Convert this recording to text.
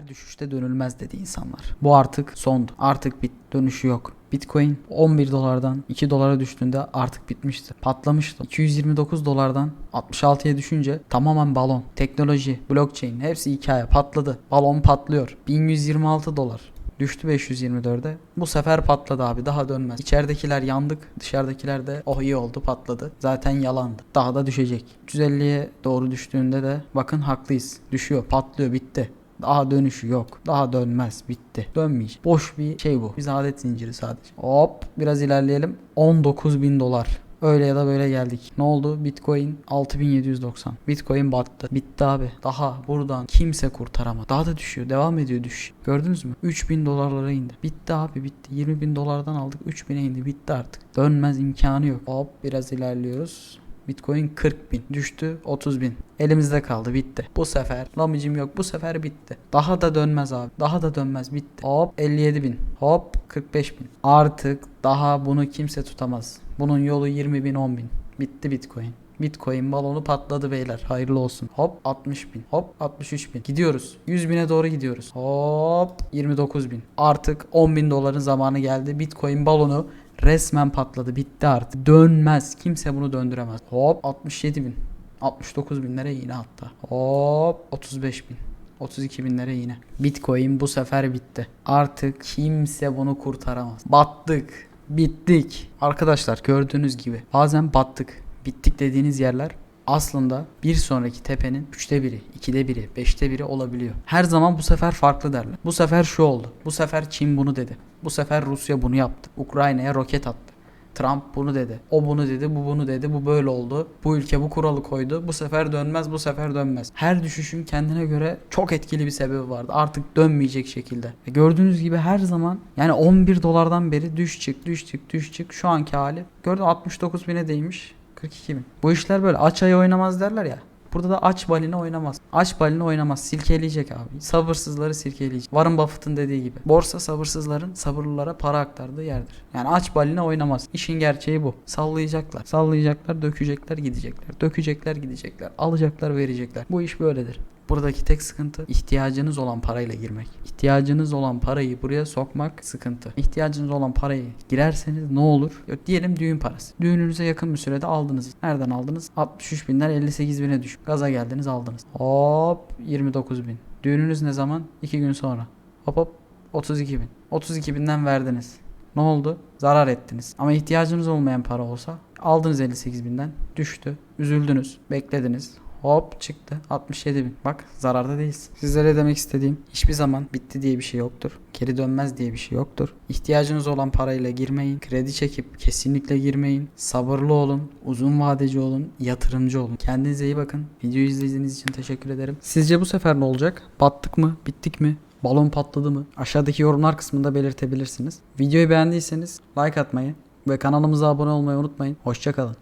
Her düşüşte dönülmez dedi insanlar. Bu artık sondu. Artık bit dönüşü yok. Bitcoin 11 dolardan 2 dolara düştüğünde artık bitmişti. Patlamıştı. 229 dolardan 66'ya düşünce tamamen balon. Teknoloji, blockchain hepsi hikaye patladı. Balon patlıyor. 1126 dolar. Düştü 524'e. Bu sefer patladı abi daha dönmez. İçeridekiler yandık. Dışarıdakiler de oh iyi oldu patladı. Zaten yalandı. Daha da düşecek. 350'ye doğru düştüğünde de bakın haklıyız. Düşüyor patlıyor bitti. Daha dönüşü yok. Daha dönmez. Bitti. Dönmeyecek. Boş bir şey bu. Biz adet zinciri sadece. Hop biraz ilerleyelim. 19 bin dolar. Öyle ya da böyle geldik. Ne oldu? Bitcoin 6790. Bitcoin battı. Bitti abi. Daha buradan kimse kurtaramadı. Daha da düşüyor. Devam ediyor düş. Gördünüz mü? 3000 dolarlara indi. Bitti abi bitti. 20 bin dolardan aldık 3000'e indi. Bitti artık. Dönmez imkanı yok. Hop biraz ilerliyoruz. Bitcoin 40 bin düştü 30 bin elimizde kaldı bitti bu sefer lamıcım yok bu sefer bitti daha da dönmez abi daha da dönmez bitti hop 57 bin hop 45 bin artık daha bunu kimse tutamaz bunun yolu 20 bin 10 bin bitti Bitcoin Bitcoin balonu patladı beyler. Hayırlı olsun. Hop 60 bin. Hop 63 bin. Gidiyoruz. 100 bine doğru gidiyoruz. Hop 29 bin. Artık 10 bin doların zamanı geldi. Bitcoin balonu resmen patladı. Bitti artık. Dönmez. Kimse bunu döndüremez. Hop 67 bin. 69 binlere yine hatta. Hop 35 bin. 32 binlere yine. Bitcoin bu sefer bitti. Artık kimse bunu kurtaramaz. Battık. Bittik. Arkadaşlar gördüğünüz gibi bazen battık. Bittik dediğiniz yerler aslında bir sonraki tepenin üçte biri, ikide biri, beşte biri olabiliyor. Her zaman bu sefer farklı derler. Bu sefer şu oldu. Bu sefer Çin bunu dedi. Bu sefer Rusya bunu yaptı. Ukrayna'ya roket attı. Trump bunu dedi. O bunu dedi, bu bunu dedi, bu böyle oldu. Bu ülke bu kuralı koydu. Bu sefer dönmez, bu sefer dönmez. Her düşüşün kendine göre çok etkili bir sebebi vardı. Artık dönmeyecek şekilde. E gördüğünüz gibi her zaman yani 11 dolardan beri düş çık, düş çık, düş çık. Şu anki hali. Gördün 69 bine değmiş. 42 bin. Bu işler böyle. Aç ayı oynamaz derler ya. Burada da aç balina oynamaz. Aç balina oynamaz. Silkeleyecek abi. Sabırsızları silkeleyecek. Warren Buffett'ın dediği gibi. Borsa sabırsızların sabırlılara para aktardığı yerdir. Yani aç balina oynamaz. İşin gerçeği bu. Sallayacaklar. Sallayacaklar, dökecekler, gidecekler. Dökecekler, gidecekler. Alacaklar, verecekler. Bu iş böyledir. Buradaki tek sıkıntı ihtiyacınız olan parayla girmek. İhtiyacınız olan parayı buraya sokmak sıkıntı. İhtiyacınız olan parayı girerseniz ne olur? Yok, diyelim düğün parası. Düğününüze yakın bir sürede aldınız. Nereden aldınız? 63 binler 58 bine düş. Gaza geldiniz aldınız. Hop 29 bin. Düğününüz ne zaman? 2 gün sonra. Hop hop 32 bin. 32 binden verdiniz. Ne oldu? Zarar ettiniz. Ama ihtiyacınız olmayan para olsa aldınız 58 binden düştü. Üzüldünüz. Beklediniz. Hop çıktı 67 bin. Bak zararda değiliz. Sizlere demek istediğim hiçbir zaman bitti diye bir şey yoktur. Geri dönmez diye bir şey yoktur. İhtiyacınız olan parayla girmeyin. Kredi çekip kesinlikle girmeyin. Sabırlı olun. Uzun vadeci olun. Yatırımcı olun. Kendinize iyi bakın. Videoyu izlediğiniz için teşekkür ederim. Sizce bu sefer ne olacak? Battık mı? Bittik mi? Balon patladı mı? Aşağıdaki yorumlar kısmında belirtebilirsiniz. Videoyu beğendiyseniz like atmayı ve kanalımıza abone olmayı unutmayın. Hoşçakalın.